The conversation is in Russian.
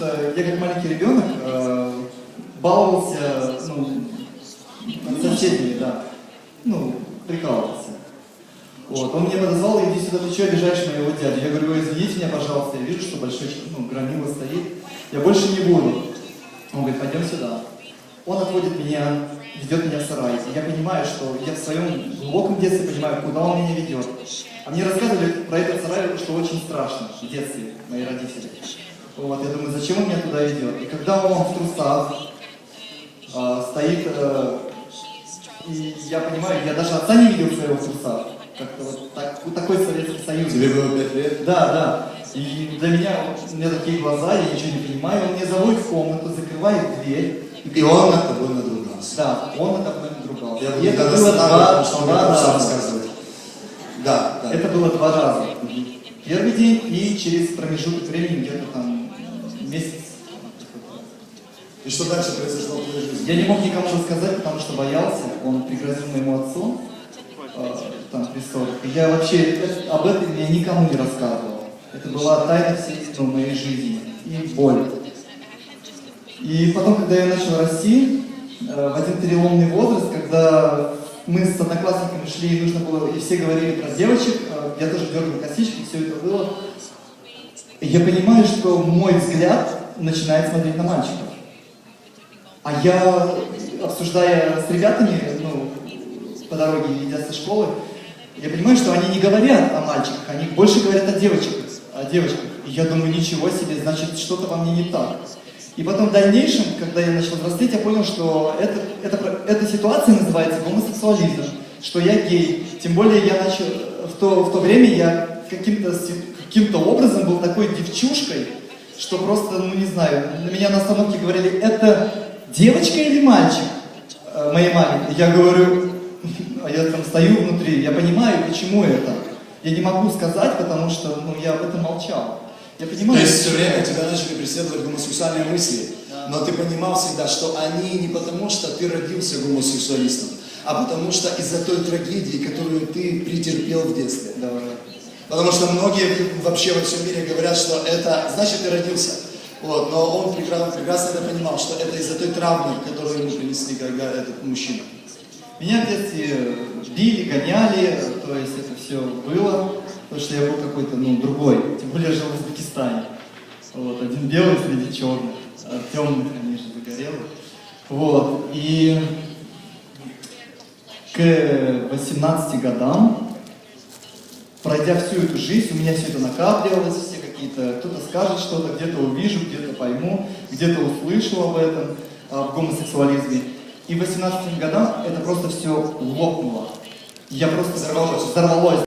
что я как маленький ребенок э, баловался, ну, над соседями, да. Ну, прикалывался. Вот. Он меня подозвал, иди сюда, ты что обижаешь моего дядю? Я говорю, «Ой, извините меня, пожалуйста, я вижу, что большой, ну, громила стоит. Я больше не буду. Он говорит, пойдем сюда. Он отводит меня, ведет меня в сарай. И я понимаю, что я в своем глубоком детстве понимаю, куда он меня ведет. А мне рассказывали про этот сарай, что очень страшно в детстве, мои родители. Вот, я думаю, зачем он меня туда ведет? И когда он в трусах а, стоит, э, и я понимаю, я даже отца не видел своего в трусах. Как-то вот, так, вот такой Советский Союз. Тебе было пять лет? Да, да. И для меня, у меня такие глаза, я ничего не понимаю. Он меня заводит в комнату, закрывает дверь. И он над тобой надругался. Да, он надо мной надругался. Я буду это было два, потому что он два раза. рассказывать. Да, да. Это было два раза. Первый день и через промежуток времени где-то там месяц. И что дальше произошло в твоей жизни? Я не мог никому рассказать, потому что боялся. Он пригрозил моему отцу э, там. И я вообще об этом я никому не рассказывал. Это была тайна всей моей жизни и боль. И потом, когда я начал расти, э, в один переломный возраст, когда мы с одноклассниками шли, и нужно было, и все говорили про девочек, э, я тоже дергал косички, все это было. Я понимаю, что мой взгляд начинает смотреть на мальчиков. А я, обсуждая с ребятами, ну, по дороге, идя со школы, я понимаю, что они не говорят о мальчиках, они больше говорят о девочках, о девочках. И я думаю, ничего себе, значит, что-то во мне не так. И потом в дальнейшем, когда я начал взрослеть, я понял, что это, это, эта ситуация называется гомосексуализм, что я гей. Тем более я начал, в то, в то время я каким-то каким-то образом был такой девчушкой, что просто, ну не знаю, на меня на остановке говорили, это девочка или мальчик? Э, Моей маме. Я говорю, а я там стою внутри, я понимаю, почему это. Я не могу сказать, потому что ну, я об этом молчал. Я То понимаю, есть все время тебя начали преследовать гомосексуальные мысли, но ты понимал всегда, что они не потому, что ты родился гомосексуалистом, а потому что из-за той трагедии, которую ты претерпел в детстве. Да, Потому что многие вообще во всем мире говорят, что это значит ты родился. Вот, но он прекрасно, прекрасно это понимал, что это из-за той травмы, которую ему принесли когда этот мужчина. Меня в детстве били, гоняли, то есть это все было, потому что я был какой-то, ну, другой. Тем более жил в Узбекистане. Вот, один белый среди черных, а темных, конечно, загорелых. Вот, и к 18 годам, пройдя всю эту жизнь, у меня все это накапливалось, все какие-то, кто-то скажет что-то, где-то увижу, где-то пойму, где-то услышу об этом, а, в гомосексуализме. И к 18 годам это просто все лопнуло. Я просто Взорвалось. взорвалось.